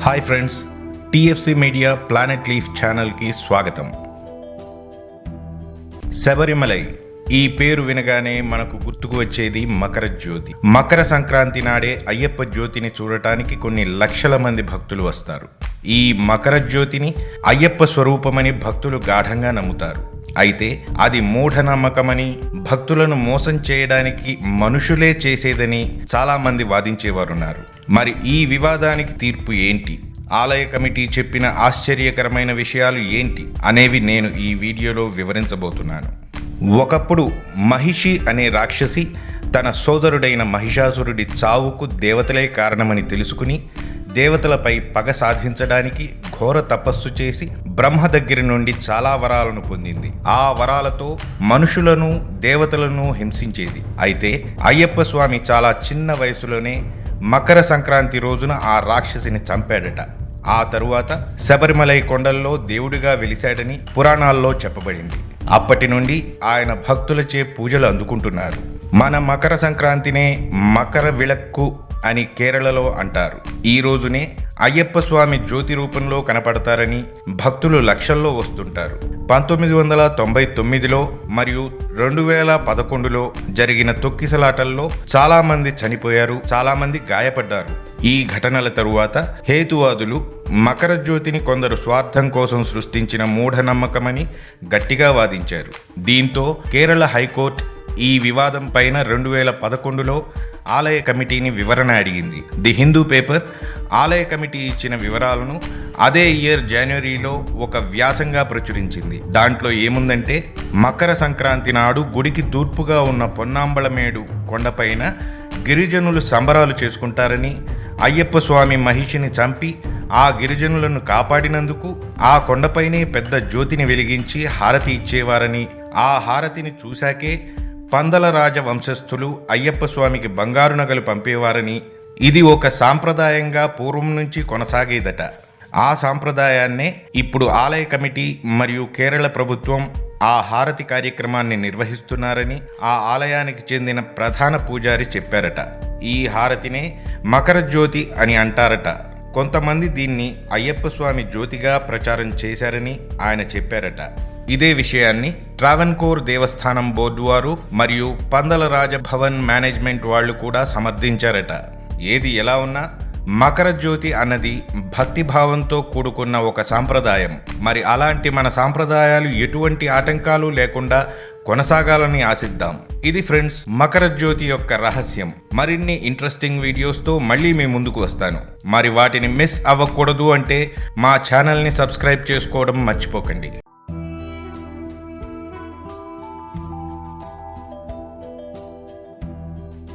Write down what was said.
Hi friends TFC media planet leaf ఛానల్కి స్వాగతం. శబరిమలై ఈ పేరు వినగానే మనకు గుర్తుకు వచ్చేది మకర జ్యోతి. మకర సంక్రాంతి నాడే అయ్యప్ప జ్యోతిని చూడటానికి కొన్ని లక్షల మంది భక్తులు వస్తారు. ఈ మకర జ్యోతిని అయ్యప్ప స్వరూపమని భక్తులు గాఢంగా నమ్ముతారు. అయితే అది మూఢనమ్మకమని భక్తులను మోసం చేయడానికి మనుషులే చేసేదని చాలామంది వాదించేవారున్నారు. మరి ఈ వివాదానికి తీర్పు ఏంటి? ఆలయ కమిటీ చెప్పిన ఆశ్చర్యకరమైన విషయాలు ఏంటి? అనేవి నేను ఈ వీడియోలో వివరించబోతున్నాను. ఒకప్పుడు మహిషి అనే రాక్షసి తన సోదరుడైన మహిషాసురుడి చావుకు దేవతలే కారణమని తెలుసుకుని దేవతలపై పగ సాధించడానికి ఘోర తపస్సు చేసి బ్రహ్మ దగ్గర నుండి చాలా వరాలను పొందింది. ఆ వరాలతో మనుషులను దేవతలను హింసించేది. అయితే అయ్యప్ప స్వామి చాలా చిన్న వయసులోనే మకర సంక్రాంతి రోజున ఆ రాక్షసిని చంపాడట. ఆ తరువాత శబరిమలై కొండల్లో దేవుడిగా వెలిశాడని పురాణాల్లో చెప్పబడింది. అప్పటి నుండి ఆయన భక్తులచే పూజలు అందుకుంటున్నారు. మన మకర సంక్రాంతినే మకర విళక్కు అని కేరళలో అంటారు. ఈ రోజునే అయ్యప్ప స్వామి జ్యోతి రూపంలో కనపడతారని భక్తులు లక్షల్లో వస్తుంటారు. పంతొమ్మిది వందల తొంభై తొమ్మిదిలో మరియు రెండు వేల పదకొండులో జరిగిన తొక్కిసలాటల్లో చాలామంది చనిపోయారు చాలామంది గాయపడ్డారు. ఈ ఘటనల తరువాత హేతువాదులు మకర జ్యోతిని కొందరు స్వార్థం కోసం సృష్టించిన మూఢనమ్మకమని గట్టిగా వాదించారు. దీంతో కేరళ హైకోర్టు ఈ వివాదం పైన రెండు వేల పదకొండులో ఆలయ కమిటీని వివరణ అడిగింది. ది హిందూ పేపర్ ఆలయ కమిటీ ఇచ్చిన వివరాలను అదే ఇయర్ జనవరిలో ఒక వ్యాసంగా ప్రచురించింది. దాంట్లో ఏముందంటే మకర సంక్రాంతి నాడు గుడికి తూర్పుగా ఉన్న పొన్నాంబళమేడు కొండపైన గిరిజనులు సంబరాలు చేసుకుంటారని అయ్యప్ప స్వామి మహిషిని చంపి ఆ గిరిజనులను కాపాడినందుకు ఆ కొండపైనే పెద్ద జ్యోతిని వెలిగించి హారతి ఇచ్చేవారని ఆ హారతిని చూశాకే పందల రాజ వంశస్థులు అయ్యప్ప స్వామికి బంగారు నగలు పంపేవారని ఇది ఒక సాంప్రదాయంగా పూర్వం నుంచి కొనసాగేదట. ఆ సాంప్రదాయాన్నే ఇప్పుడు ఆలయ కమిటీ మరియు కేరళ ప్రభుత్వం ఆ హారతి కార్యక్రమాన్ని నిర్వహిస్తున్నారని ఆ ఆలయానికి చెందిన ప్రధాన పూజారి చెప్పారట. ఈ హారతినే మకర జ్యోతి అని అంటారట. కొంతమంది దీన్ని అయ్యప్ప స్వామి జ్యోతిగా ప్రచారం చేశారని ఆయన చెప్పారట. ఇదే విషయాన్ని ట్రావెన్కోర్ దేవస్థానం బోర్డు వారు మరియు పందల రాజభవన్ మేనేజ్మెంట్ వాళ్ళు కూడా సమర్థించారట. ఏది ఎలా ఉన్నా మకర జ్యోతి అన్నది భక్తిభావంతో కూడుకున్న ఒక సాంప్రదాయం. మరి అలాంటి మన సాంప్రదాయాలు ఎటువంటి ఆటంకాలు లేకుండా కొనసాగాలని ఆశిద్దాం. ఇది ఫ్రెండ్స్ మకర జ్యోతి యొక్క రహస్యం. మరిన్ని ఇంట్రెస్టింగ్ వీడియోస్తో మళ్ళీ మీ ముందుకు వస్తాను. మరి వాటిని మిస్ అవ్వకూడదు అంటే మా ఛానల్ని సబ్స్క్రైబ్ చేసుకోవడం మర్చిపోకండి.